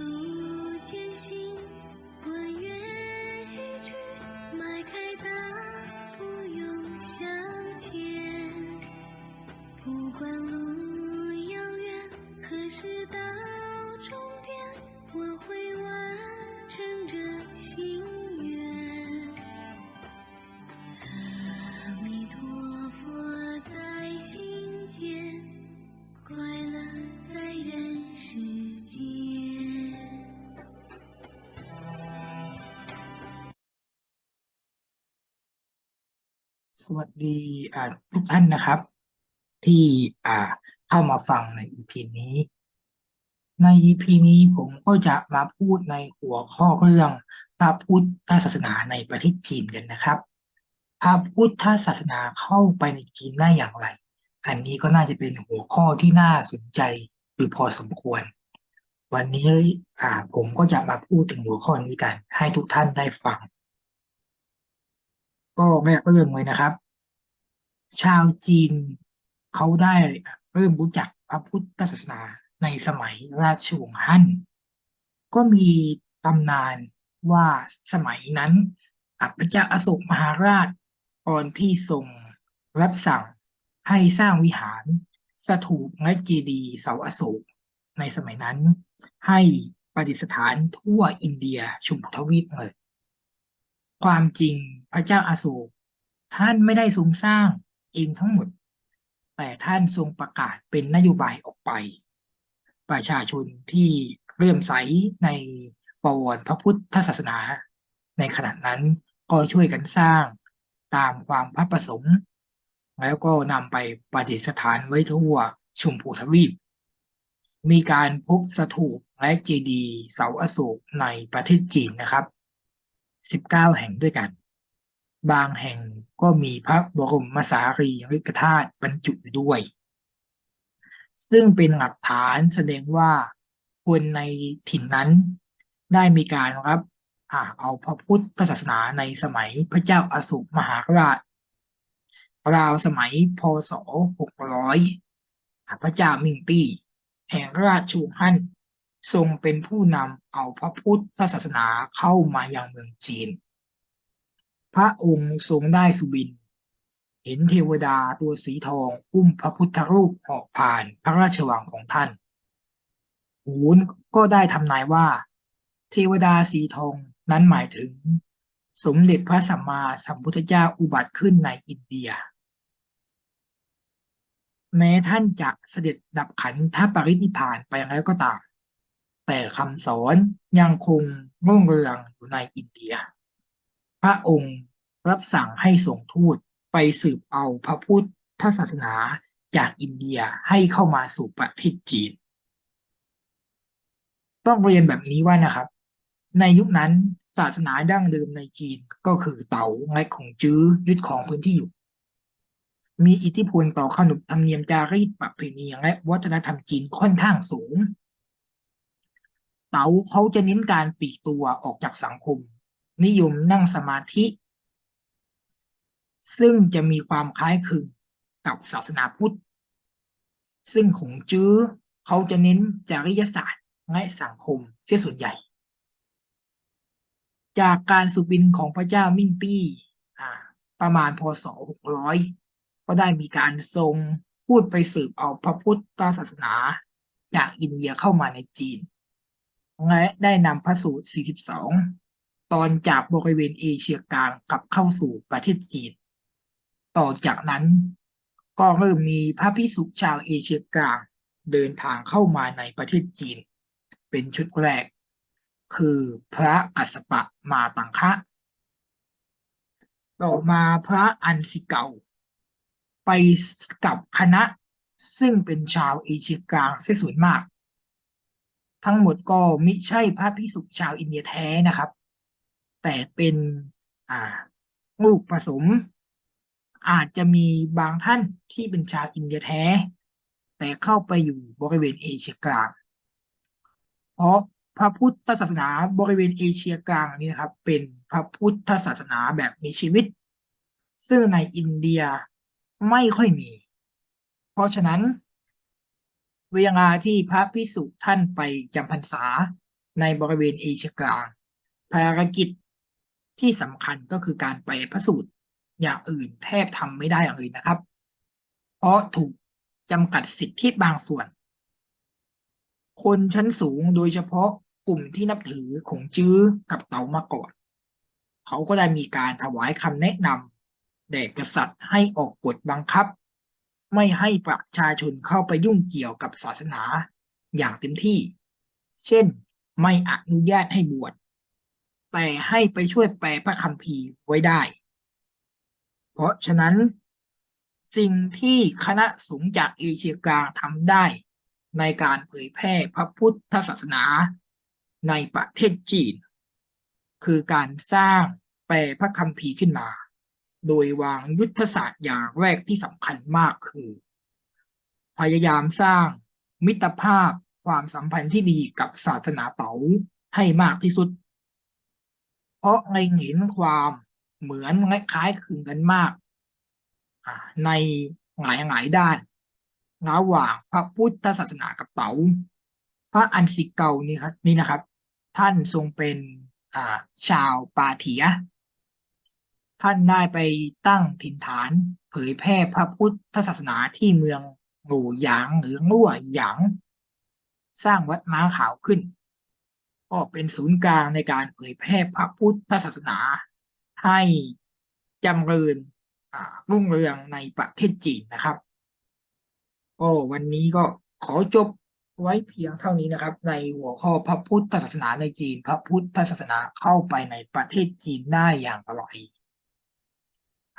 路艰辛。 วัสดีทุกท่านนะครับ ที่อ่าเข้ามาฟังใน EP นี้ ใน EP นี้ผมก็จะมาพูดในหัวข้อเรื่องพระพุทธศาสนาในประเทศจีนกันนะครับพระพุทธศาสนาเข้าไปในจีนได้อย่างไร อันนี้ก็น่าจะเป็นหัวข้อที่น่าสนใจอยู่พอสมควร วันนี้อ่าผมก็จะมาพูดถึงหัวข้อนี้กัน ให้ทุกท่านได้ฟัง ก็แรกเริ่มเลยนะครับ ชาวจีนเขาได้เริ่มรู้จักพระพุทธศาสนาในสมัยราชวงศ์ฮั่น ก็มีตำนานว่าสมัยนั้นอะพระเจ้าอโศกมหาราชตอนที่ทรงรับสั่งให้สร้างวิหาร สถูปและเจดีย์เสาอโศก ในสมัยนั้น ให้ประดิษฐานทั่วอินเดียชุมพทวีปเลย ความจริงพระเจ้าอาโศกท่านไม่ได้ทรงสร้างเองทั้งหมด แต่ท่านทรงประกาศเป็นนโยบายออกไป ประชาชนที่เริ่มใสในบวรพระพุทธศาสนา ในขณะนั้นก็ช่วยกันสร้างตามความพระประสงค์ แล้วก็นำไปประดิษฐานไว้ทั่วชุมพูทวีป มีการพบสถูปและเจดีย์เสาอโศกในประเทศจีนนะครับ 19 แห่งด้วยกัน บางแห่งก็มีพระบรมสารีริกธาตุบรรจุอยู่ด้วย ซึ่งเป็นหลักฐานแสดงว่าคนในถิ่นนั้นได้มีการรับอเอาพระพุทธศาสนาในสมัยพระเจ้าอาโศกมหาราชราวสมัยพศ 600 พระเจ้ามิงตี้ แห่งราชวงศ์ฮั่น ทรงเป็นผู้นำเอาพระพุทธศาสนาเข้ามายังเมืองจีน พระองค์ทรงได้สุบิน เห็นเทวดาตัวสีทองอุ้มพระพุทธรูปออกผ่านพระราชวังของท่านหูนก็ได้ทำนายว่า เทวดาสีทองนั้นหมายถึง สมเด็จพระสัมมาสัมพุทธเจ้าอุบัติขึ้นในอินเดีย แม้ท่านจะเสด็จดับขันธปรินิพพานไปแล้วก็ตาม แต่คำสอนยังคงรุ่งเรืองอยู่ในอินเดีย พระองค์รับสั่งให้ส่งทูตไปสืบเอาพระพุทธศาสนาจากอินเดียให้เข้ามาสู่ประเทศจีน ต้องเรียนแบบนี้ว่านะครับ ในยุคนั้นศาสนาดั้งเดิมในจีนก็คือเต๋าและขงจื้อยึดของพื้นที่อยู่ มีอิทธิพลต่อขนบธรรมเนียมจารีตประเพณีและวัฒนธรรมจีนค่อนข้างสูง เต๋าเขาจะเน้นการปีกตัวออกจากสังคม นิยมนั่งสมาธิ ซึ่งจะมีความคล้ายคลึงกับศาสนาพุทธ ซึ่งของจื้อเขาจะเน้นจริยศาสตร์และสังคมเสียส่วนใหญ่ จากการสุบินของพระเจ้ามิ่งตี้ประมาณพศ 600 ก็ได้มีการทรงพูดไปสืบเอาพระพุทธศาสนา จากอินเดียเข้ามาในจีน ได้นำพระสูตร 42 ตอนจากบริเวณเอเชียกลางกลับเข้าสู่ประเทศจีน ต่อจากนั้นก็เริ่มมีพระพิสุชาวเอเชียกลางเดินทางเข้ามาในประเทศจีน เป็นชุดแรก คือพระกัสปะมาตังคะ ต่อมาพระอันสิเกาไปกับคณะซึ่งเป็นชาวเอเชียกลางเสียส่วนมาก ทั้งหมดก็มิใช่พระพิสุชาวอินเดียแท้นะครับ แต่เป็นอ่าลูกผสม อาจจะมีบางท่านที่เป็นชาวอินเดียแท้ แต่เข้าไปอยู่บริเวณเอเชียกลาง เพราะพระพุทธศาสนาบริเวณเอเชียกลางนี้นะครับ เป็นพระพุทธศาสนาแบบมีชีวิต ซึ่งในอินเดียไม่ค่อยมี เพราะฉะนั้น เวลาที่พระพิสุท่านไปจำพรรษาในบริเวณเอเชียกลาง ภารกิจที่สำคัญก็คือการไปพระสูตรอย่างอื่นแทบทำไม่ได้อย่างอื่นนะครับ เพราะถูกจำกัดสิทธิบางส่วน คนชั้นสูงโดยเฉพาะกลุ่มที่นับถือขงจื้อกับเต๋ามาก่อน เขาก็ได้มีการถวายคำแนะนำแด่กษัตริย์ให้ออกกฎบังคับ ไม่ให้ประชาชนเข้าไปยุ่งเกี่ยวกับศาสนาอย่างเต็มที่ เช่น ไม่อนุญาตให้บวช แต่ให้ไปช่วยแปลพระคัมภีร์ไว้ได้ เพราะฉะนั้น สิ่งที่คณะสงฆ์จากเอเชียกลางทำได้ในการเผยแพร่พระพุทธศาสนาในประเทศจีน คือการสร้างแปลพระคัมภีร์ขึ้นมา โดยวางยุทธศาสตร์อย่างแรกที่สำคัญมากคือ พยายามสร้างมิตรภาพความสัมพันธ์ที่ดีกับศาสนาเต๋าให้มากที่สุด เพราะในเห็นความเหมือนคล้ายคลึงกันมากในหลายหลายด้าน ระหว่างพระพุทธศาสนากับเต๋าพระอันสิเกานี่ครับนี่นะครับ ท่านทรงเป็นชาวปาเถีย ท่านได้ไปตั้งถิ่นฐาน เผยแพร่พระพุทธศาสนาที่เมืองหลู่หยางหรือลั่วหยาง สร้างวัดม้าขาวขึ้น ก็เป็นศูนย์กลางในการเผยแพร่พระพุทธศาสนา ให้จำเริญอ่ารุ่งเรืองในประเทศจีนนะครับก็วันนี้ก็ขอจบไว้เพียงเท่านี้นะครับ ในหัวข้อพระพุทธศาสนาในจีน พระพุทธศาสนาเข้าไปในประเทศจีนได้อย่างไร